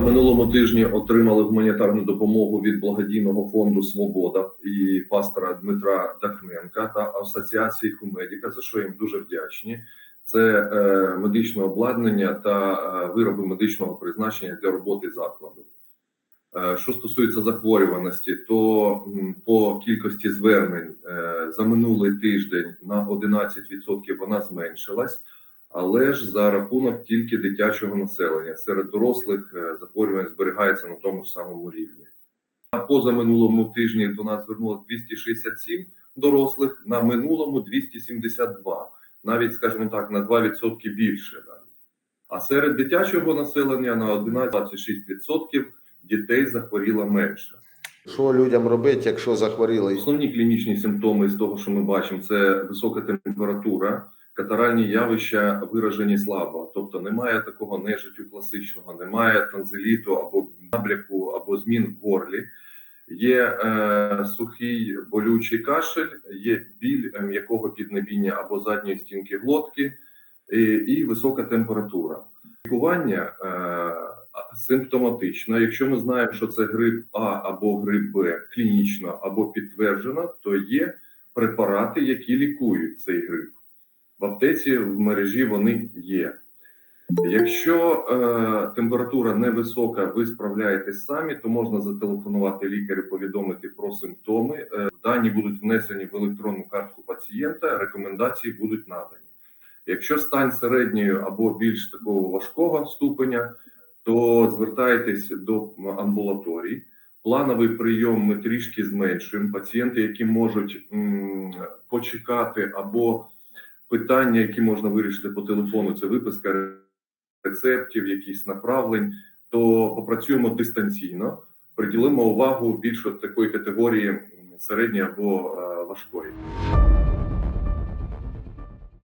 На минулому тижні отримали гуманітарну допомогу від благодійного фонду Свобода і пастора Дмитра Дахненка та Асоціації Хумедіка, за що їм дуже вдячні. Це е, медичне обладнання та е, вироби медичного призначення для роботи закладу. Е, Що стосується захворюваності, то м, по кількості звернень е, за минулий тиждень на 11% вона зменшилась, але ж за рахунок тільки дитячого населення серед дорослих е, захворюваність зберігається на тому ж самому рівні. А позаминулому тижні до нас звернулося 267 дорослих, на минулому 272, навіть, скажімо так, на 2% більше. А серед дитячого населення на 11-26% дітей захворіло менше. Що людям робити, якщо захворіли? Основні клінічні симптоми з того, що ми бачимо, це висока температура, катаральні явища виражені слабо, тобто немає такого нежиттю класичного, немає танзеліту або набряку, або змін в горлі. Є е, сухий болючий кашель, є біль е, м'якого піднебіння або задньої стінки глотки і, і висока температура. Лікування е, симптоматично. Якщо ми знаємо, що це грип А або грип Б клінічно або підтверджено, то є препарати, які лікують цей грип. В аптеці в мережі вони є. Якщо е, температура невисока, ви справляєтесь самі, то можна зателефонувати лікарю, повідомити про симптоми. Е, дані будуть внесені в електронну картку пацієнта, рекомендації будуть надані. Якщо стан середньої або більш такого важкого ступеня, то звертайтесь до амбулаторій. Плановий прийом ми трішки зменшуємо. Пацієнти, які можуть м, почекати, або питання, які можна вирішити по телефону, це виписка рецептів, якісь направлень, то попрацюємо дистанційно, приділимо увагу більше такої категорії середньої або е, важкої.